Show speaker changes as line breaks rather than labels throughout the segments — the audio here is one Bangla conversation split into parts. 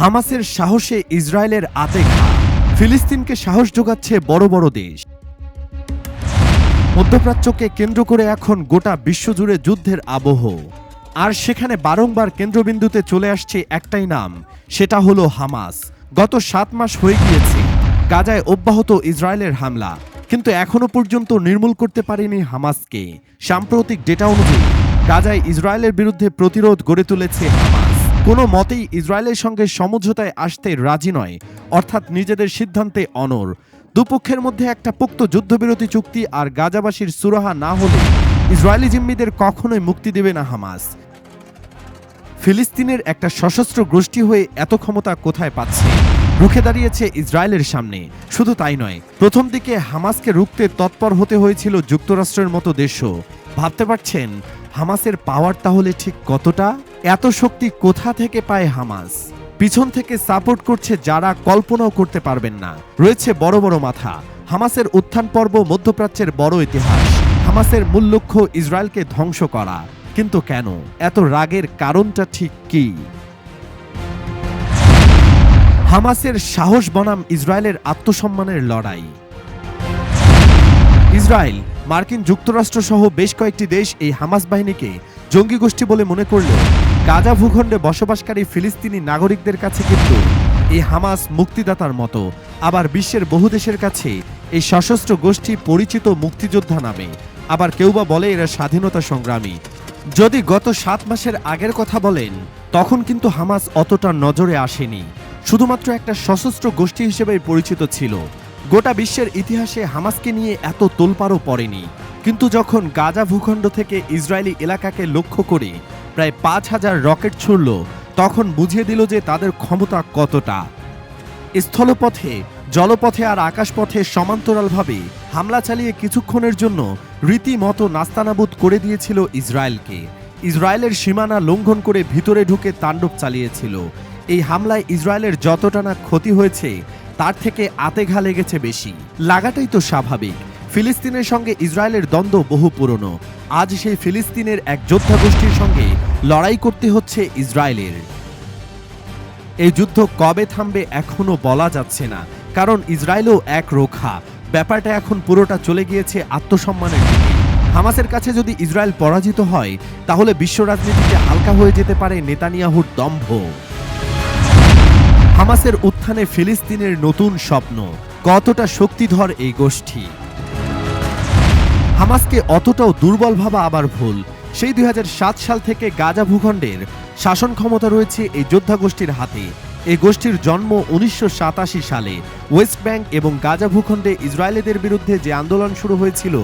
হামাসের সাহসে ইসরায়েলের আতে ফিলিস্তিনকে সাহস যোগাচ্ছে বড় বড় দেশ। মধ্যপ্রাচ্যকে কেন্দ্র করে এখন গোটা বিশ্বজুড়ে যুদ্ধের আবহ। আর সেখানে বারংবার কেন্দ্রবিন্দুতে চলে আসছে একটাই নাম, সেটা হলো হামাস। গত সাত মাস হয়ে গিয়েছে, গাজায় অব্যাহত ইসরায়েলের হামলা। কিন্তু এখনও পর্যন্ত নির্মূল করতে পারেনি হামাসকে। সাম্প্রতিক ডেটা অনুযায়ী, গাজায় ইসরায়েলের বিরুদ্ধে প্রতিরোধ গড়ে তুলেছে হামাস। কোনো মতেই ইসরায়েলের সঙ্গে সমঝোতায় আসতে রাজি নয়, অর্থাৎ নিজেদের সিদ্ধান্তে অনর দুপক্ষের মধ্যে একটা পোক্ত যুদ্ধবিরতি চুক্তি আর গাজাবাসীর সুরাহা না হলে ইসরায়েলি জিম্মিদের কখনোই মুক্তি দেবে না হামাস। ফিলিস্তিনের একটা সশস্ত্র গোষ্ঠী হয়ে এত ক্ষমতা কোথায় পাচ্ছে? রুখে দাঁড়িয়েছে ইসরায়েলের সামনে। শুধু তাই নয়, প্রথম দিকে হামাসকে রুখতে তৎপর হতে হয়েছিল যুক্তরাষ্ট্রের মতো দেশও। ভাবতে পারছেন, হামাসের পাওয়ার তাহলে ঠিক কতটা? এত শক্তি কোথা থেকে পায় হামাস? পিছন থেকে সাপোর্ট করছে যারা কল্পনাও করতে পারবেন না। রয়েছে বড় বড় মাথা। হামাসের উত্থান পর্ব মধ্যপ্রাচ্যের বড় ইতিহাস। হামাসের মূল লক্ষ্য ইসরায়েলকে ধ্বংস করা। কিন্তু কেন? এত রাগের কারণটা ঠিক কি? হামাসের সাহস বনাম ইসরায়েলের আত্মসম্মানের লড়াই। ইসরায়েল, মার্কিন যুক্তরাষ্ট্র সহ বেশ কয়েকটি দেশ এই হামাস বাহিনীকে জঙ্গি গোষ্ঠী বলে মনে করলেও গাজা ভূখণ্ডে বসবাসকারী ফিলিস্তিনি নাগরিকদের কাছে কিন্তু এই হামাস মুক্তিদাতার মতো। আবার বিশ্বের বহু দেশের কাছে এই সশস্ত্র গোষ্ঠী পরিচিত মুক্তিযোদ্ধা নামে। আবার কেউ বা বলে এরা স্বাধীনতা সংগ্রামী। যদি গত সাত মাসের আগের কথা বলেন, তখন কিন্তু হামাস অতটা নজরে আসেনি। শুধুমাত্র একটা সশস্ত্র গোষ্ঠী হিসেবেই পরিচিত ছিল। গোটা বিশ্বের ইতিহাসে হামাসকে নিয়ে এত তোলপাড়ও পড়েনি। কিন্তু যখন গাজা ভূখণ্ড থেকে ইসরায়েলি এলাকাকে লক্ষ্য করে প্রায় পাঁচ হাজার রকেট ছুড়ল। তখন বুঝিয়ে দিল যে তাদের ক্ষমতা কতটা। স্থলপথে, জলপথে আর আকাশপথে সমান্তরালভাবে হামলা চালিয়ে কিছুক্ষণের জন্য রীতিমতো নাস্তানাবুদ করে দিয়েছিল ইসরায়েলকে। ইসরায়েলের সীমানা লঙ্ঘন করে ভিতরে ঢুকে তাণ্ডব চালিয়েছিল। এই হামলায় ইসরায়েলের যতটা না ক্ষতি হয়েছে, তার থেকে আতে ঘা লেগেছে বেশি। লাগাটাই তো স্বাভাবিক। ফিলিস্তিনের সঙ্গে ইসরায়েলের দ্বন্দ্ব বহু পুরনো। আজ সেই ফিলিস্তিনের এক যোদ্ধা গোষ্ঠীর সঙ্গে লড়াই করতে হচ্ছে ইসরায়েলের। এই যুদ্ধ কবে থামবে এখনও বলা যাচ্ছে না, কারণ ইসরায়েলও এক রোখা। ব্যাপারটা এখন পুরোটা চলে গিয়েছে আত্মসম্মানের হামাসের কাছে যদি ইসরায়েল পরাজিত হয়, তাহলে বিশ্ব রাজনীতিতে হালকা হয়ে যেতে পারে নেতানিয়াহুর দম্ভ। হামাসের উত্থানে ফিলিস্তিনের নতুন স্বপ্ন, কতটা শক্তিধর এই গোষ্ঠী? হামাসকে অতটাও দুর্বল ভাবা আবার ভুল। সেই দুই হাজার সাত সাল থেকে গাজা ভূখণ্ডের শাসন ক্ষমতা রয়েছে এই যোদ্ধা গোষ্ঠীর হাতে। এই গোষ্ঠীর জন্ম উনিশশো সাতাশি সালে ওয়েস্ট ব্যাংক এবং গাজা ভূখণ্ডে ইসরায়েলিদের বিরুদ্ধে যে আন্দোলন শুরু হয়েছিল,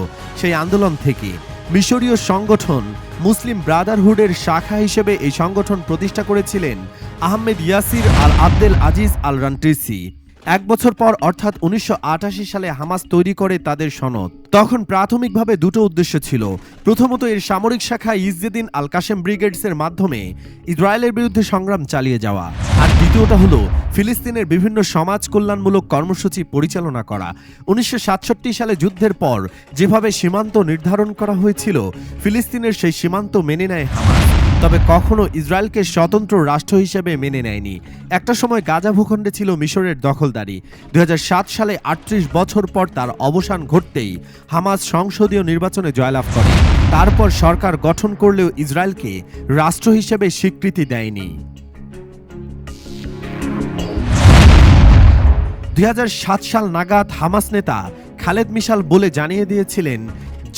সেই আন্দোলন থেকে মিশরীয় সংগঠন মুসলিম ব্রাদারহুডের শাখা হিসেবে এই সংগঠন প্রতিষ্ঠা করেছিলেন Ahmed Yassin al Abdel Aziz al Rantisi এক বছর পর অর্থাৎ উনিশশো আটাশি সালে হামাস তৈরি করে তাদের সনদ। তখন প্রাথমিকভাবে দুটো উদ্দেশ্য ছিল। প্রথমত এর সামরিক শাখা ইজজেদিন আল কাশেম ব্রিগেডসের মাধ্যমে ইসরায়েলের বিরুদ্ধে সংগ্রাম চালিয়ে যাওয়া। আর দ্বিতীয়টা হলো ফিলিস্তিনের বিভিন্ন সমাজ কল্যাণমূলক কর্মসূচি পরিচালনা করা। উনিশশো সাতষট্টি সালে যুদ্ধের পর যেভাবে সীমান্ত নির্ধারণ করা হয়েছিল, ফিলিস্তিনের সেই সীমান্ত মেনে নেয় হামাস। তবে কখনো ইসরায়েলকে স্বতন্ত্র রাষ্ট্র হিসেবে মেনে নেয়নি। একটা সময় গাজা ভূখণ্ডে ছিল মিশরের দখলদারি। দুই হাজার সাত সালে আটত্রিশ বছর পর তার অবসান ঘটতেই হামাস সংসদীয় নির্বাচনে জয়লাভ করে। তারপর সরকার গঠন করলেও ইসরায়েলকে রাষ্ট্র হিসেবে স্বীকৃতি দেয়নি। দুই হাজার সাত সাল নাগাদ হামাস নেতা খালেদ মিশাল বলে জানিয়ে দিয়েছিলেন,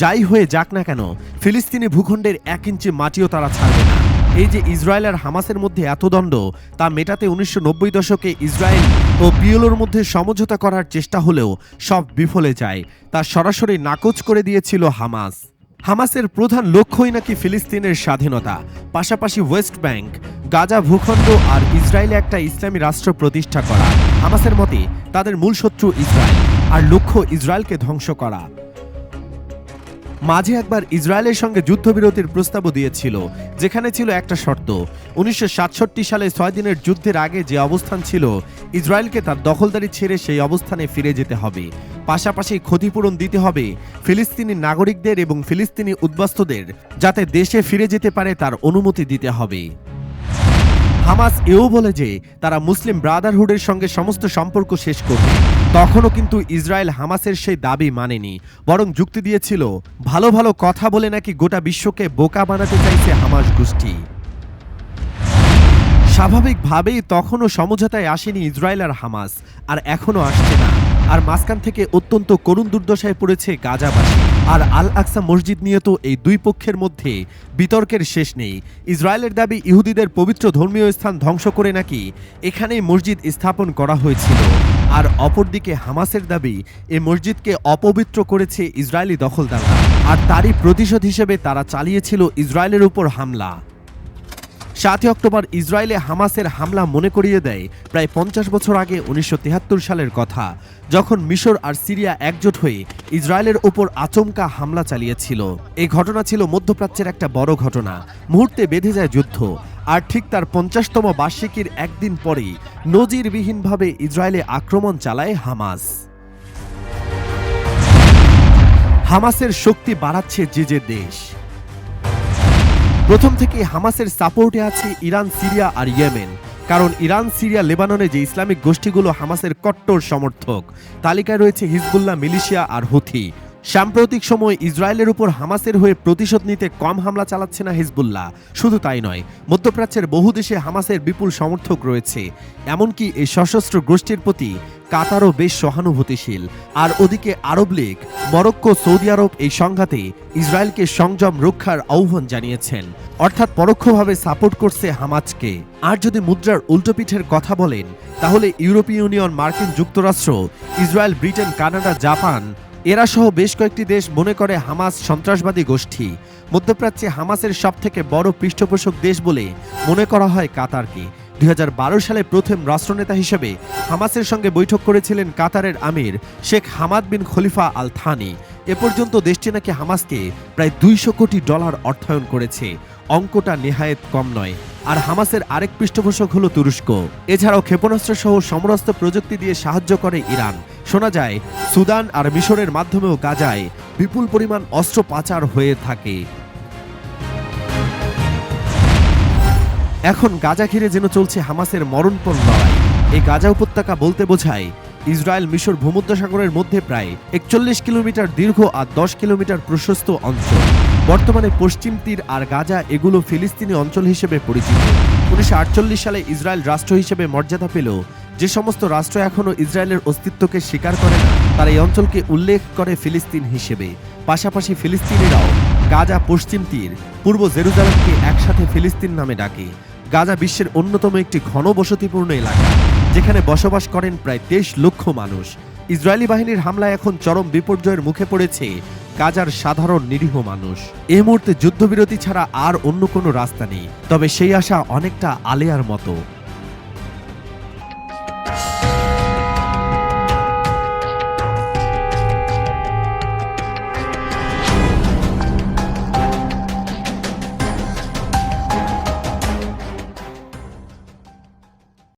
যাই হয়ে যাক না কেন, ফিলিস্তিনি ভূখণ্ডের এক ইঞ্চি মাটিও তারা ছাড়বে না। এই যে ইসরায়েল আর হামাসের মধ্যে এত দ্বন্দ্ব, তা মেটাতে উনিশশো নব্বই দশকে ইসরায়েল ও পিওলোর মধ্যে সমঝোতা করার চেষ্টা হলেও সব বিফলে যায়। তা সরাসরি নাকচ করে দিয়েছিল হামাস। হামাসের প্রধান লক্ষ্যই নাকি ফিলিস্তিনের স্বাধীনতা। পাশাপাশি ওয়েস্ট ব্যাংক, গাজা ভূখণ্ড আর ইসরায়েলে একটা ইসলামী রাষ্ট্র প্রতিষ্ঠা করা। হামাসের মতে, তাদের মূল শত্রু ইসরায়েল, আর লক্ষ্য ইসরায়েলকে ধ্বংস করা। মাঝে একবার ইসরায়েলের সঙ্গে যুদ্ধবিরতির প্রস্তাবও দিয়েছিল, যেখানে ছিল একটা শর্ত। উনিশশো সাতষট্টি সালে ছয় দিনের যুদ্ধের আগে যে অবস্থান ছিল, ইসরায়েলকে তার দখলদারি ছেড়ে সেই অবস্থানে ফিরে যেতে হবে। পাশাপাশি ক্ষতিপূরণ দিতে হবে ফিলিস্তিনি নাগরিকদের এবং ফিলিস্তিনি উদ্বাস্তুদের, যাতে দেশে ফিরে যেতে পারে তার অনুমতি দিতে হবে। হামাস এও বলে যে, তারা মুসলিম ব্রাদারহুডের সঙ্গে সমস্ত সম্পর্ক শেষ করবে তখনও কিন্তু ইসরায়েল হামাসের সেই দাবি মানেনি, বরং যুক্তি দিয়েছিল, ভালো ভালো কথা বলে নাকি গোটা বিশ্বকে বোকা বানাতে চাইছে হামাস গোষ্ঠী। স্বাভাবিকভাবেই তখনও সমঝোতায় আসেনি ইসরায়েল আর হামাস, আর এখনও আসছে না, আর মাঝখান থেকে অত্যন্ত করুণ দুর্দশায় পড়েছে গাজাবাসী। আর আল আকসা মসজিদ নিয়ে তো এই দুই পক্ষের মধ্যে বিতর্কের শেষ নেই। ইসরায়েলের দাবি ইহুদিদের পবিত্র ধর্মীয় স্থান ধ্বংস করে নাকি এখানেই মসজিদ স্থাপন করা হয়েছিল। আর অপরদিকে হামাসের দাবি, এ মসজিদকে অপবিত্র করেছে ইসরায়েলি দখলদাররা। আর তারই প্রতিশোধ হিসেবে তারা চালিয়েছিল ইসরায়েলের উপর হামলা। সাতই অক্টোবর ইসরায়েলে হামাসের হামলা মনে করিয়ে দেয় প্রায় পঞ্চাশ বছর আগে উনিশশো সালের কথা। যখন মিশর আর সিরিয়া একজোট হয়ে ইসরায়েলের ওপর আচমকা হামলা চালিয়েছিল, এই ঘটনা ছিল মধ্যপ্রাচ্যের একটা বড় ঘটনা। মুহূর্তে বেঁধে যায় যুদ্ধ, আর ঠিক তার পঞ্চাশতম বার্ষিকীর একদিন পরেই নজিরবিহীনভাবে ইসরায়েলে আক্রমণ চালায় হামাস। হামাসের শক্তি বাড়াচ্ছে যে যে দেশ। প্রথম থেকে হামাসের সাপোর্টে আছে ইরান, সিরিয়া আর ইয়েমেন। কারণ ইরান, সিরিয়া, লেবাননে যে ইসলামিক গোষ্ঠীগুলো হামাসের কট্টর সমর্থক, তালিকায় রয়েছে হিজবুল্লাহ, মিলিশিয়া আর হুথি। সাম্প্রতিক সময় ইসরায়েলের উপর হামাসের হয়ে প্রতিশোধ নিতে কম হামলা চালাচ্ছে না হিজবুল্লাহ। শুধু তাই নয়, মধ্যপ্রাচ্যের বহু দেশে হামাসের বিপুল সমর্থক রয়েছে। এমনকি এই সশস্ত্র গোষ্ঠীর প্রতি কাতারও বেশ সহানুভূতিশীল। আর ওদিকে Arab League, Morocco, Saudi Arab এই সংঘাতে ইসরায়েলকে সংযম রক্ষার আহ্বান জানিয়েছেন। অর্থাৎ পরোক্ষভাবে সাপোর্ট করছে হামাজকে। আর যদি মুদ্রার উল্টোপিঠের কথা বলেন, তাহলে ইউরোপীয় ইউনিয়ন মার্কিন যুক্তরাষ্ট্র, ইসরায়েল, ব্রিটেন, কানাডা, জাপান, এরা সহ বেশ কয়েকটি দেশ মনে করে হামাস সন্ত্রাসবাদী গোষ্ঠী। মধ্যপ্রাচ্যে হামাসের সবথেকে বড় পৃষ্ঠপোষক দেশ বলে মনে করা হয় কাতারকে। দুই হাজার বারো সালে প্রথম রাষ্ট্রনেতা হিসেবে হামাসের সঙ্গে বৈঠক করেছিলেন কাতারের আমির Sheikh Hamad bin Khalifa Al Thani এ পর্যন্ত দেশটি নাকি হামাসকে প্রায় দুইশো কোটি ডলার অর্থায়ন করেছে। অঙ্কটা নেহায়েত কম নয়। আর হামাসের আরেক পৃষ্ঠপোষক হলো তুরস্ক। এছাড়াও ক্ষেপণাস্ত্র সহ সমরাস্ত্র প্রযুক্তি দিয়ে সাহায্য করে ইরান। শোনা যায়, সুদান আর মিশরের মাধ্যমেও গাজায় বিপুল পরিমাণ অস্ত্র পাচার হয়ে থাকে। এখন গাজা ঘিরে যেন চলছে হামাসের মরণপণ লড়াই। এই গাজা উপত্যকা বলতে বোঝায়, ইসরায়েল মিশর ভূমধ্যসাগরের মধ্যে প্রায় একচল্লিশ কিলোমিটার দীর্ঘ আর দশ কিলোমিটার প্রশস্ত অঞ্চল। বর্তমানে পশ্চিম তীর আর গাজা এগুলো ফিলিস্তিনি অঞ্চল হিসেবে পরিচিত। উনিশশো আটচল্লিশ সালে ইসরায়েল রাষ্ট্র হিসেবে মর্যাদা পেল। যে সমস্ত রাষ্ট্র এখনও ইসরায়েলের অস্তিত্বকে স্বীকার করে না, তারা এই অঞ্চলকে উল্লেখ করে ফিলিস্তিন হিসেবে। পাশাপাশি ফিলিস্তিনিরাও গাজা পশ্চিম তীর, পূর্ব জেরুজালেমকে একসাথে ফিলিস্তিন নামে ডাকে। গাজা বিশ্বের অন্যতম একটি ঘনবসতিপূর্ণ এলাকা, যেখানে বসবাস করেন প্রায় তেইশ লক্ষ মানুষ। ইসরায়েলি বাহিনীর হামলায় এখন চরম বিপর্যয়ের মুখে পড়েছে গাজার সাধারণ নিরীহ মানুষ। এই মুহূর্তে যুদ্ধবিরতি ছাড়া আর অন্য কোনো রাস্তা নেই, তবে সেই আশা অনেকটা আলেয়ার মতো।